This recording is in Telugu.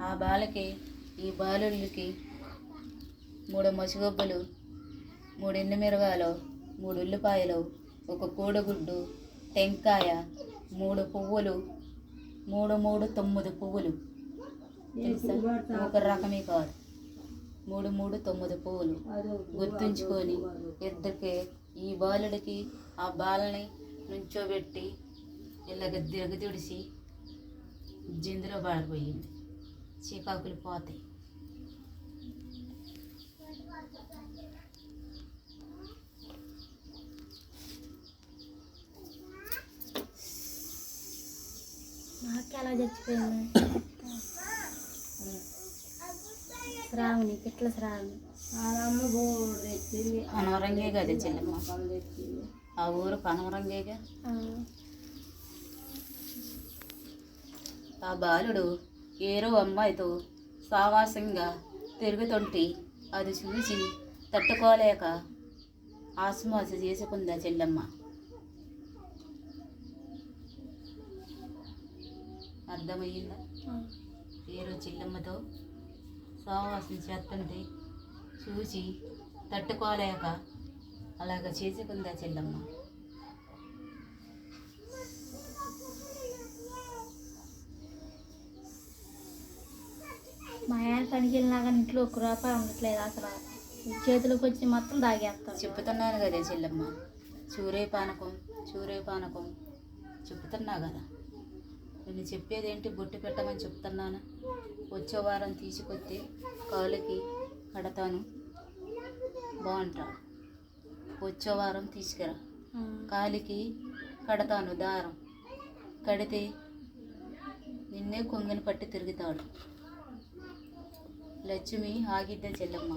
ఆ బాలకి ఈ బాలుడికి మూడు మసిగొబ్బలు మూడు మిరగాలు మూడు ఉల్లిపాయలు ఒక కోడిగుడ్డు టెంకాయ మూడు పువ్వులు మూడు మూడు తొమ్మిది పువ్వులు. తెలుసా? ఒక రకమే కాదు. మూడు మూడు తొమ్మిది పువ్వులు. గుర్తుంచుకొని ఇద్దరికి ఈ బాలుడికి ఆ బాలని నుంచోబెట్టి ఇలాగ దిరగదిడిసి జిందులో పారిపోయింది చీకాకులు పోతాయి. నాకు ఎలా చచ్చిపోయింది శ్రావణి పిట్ల శ్రావణి కనవరంగే కదా చెల్లెమ్మ ఆ ఊరు కనవరంగేగా ఆ, ఆ బాలుడు ఏరో అమ్మాయితో సావాసంగా తిరుగుతుంటే అది చూసి తట్టుకోలేక ఆసుమాసు చేసుకుందా చెల్లెమ్మ. అర్థమయ్యిందా. ఏరో చెల్లెమ్మతో సావాసం చేస్తుంటే చూసి తట్టుకోలేక అలాగ చేసుకుందా చెల్లెమ్మ. ఆయన పనికి వెళ్ళినా కానీ ఇంట్లో ఒక్క రూపాయి ఉండట్లేదు అసలు. చేతిలోకి వచ్చి మొత్తం దాగేస్తాడు చెప్తున్నాను కదా చెల్లెమ్మ. చూరే పానకం చూరే పానకం. చెప్తున్నా కదా. నేను చెప్పేది ఏంటి? బొట్టు పెట్టమని చెప్తున్నాను. వచ్చే వారం తీసుకొస్తే కాలుకి కడతాను. బాగుంటాడు వచ్చే వారం తీసుకురా. కాలికి కడతాను దారం. కడితే నిన్నే కొంగని పట్టి తిరుగుతాడు. ಲಕ್ಷ್ಮಿ ಆಗಿದ್ದ ಚೆಲ್ಲಮ್ಮ.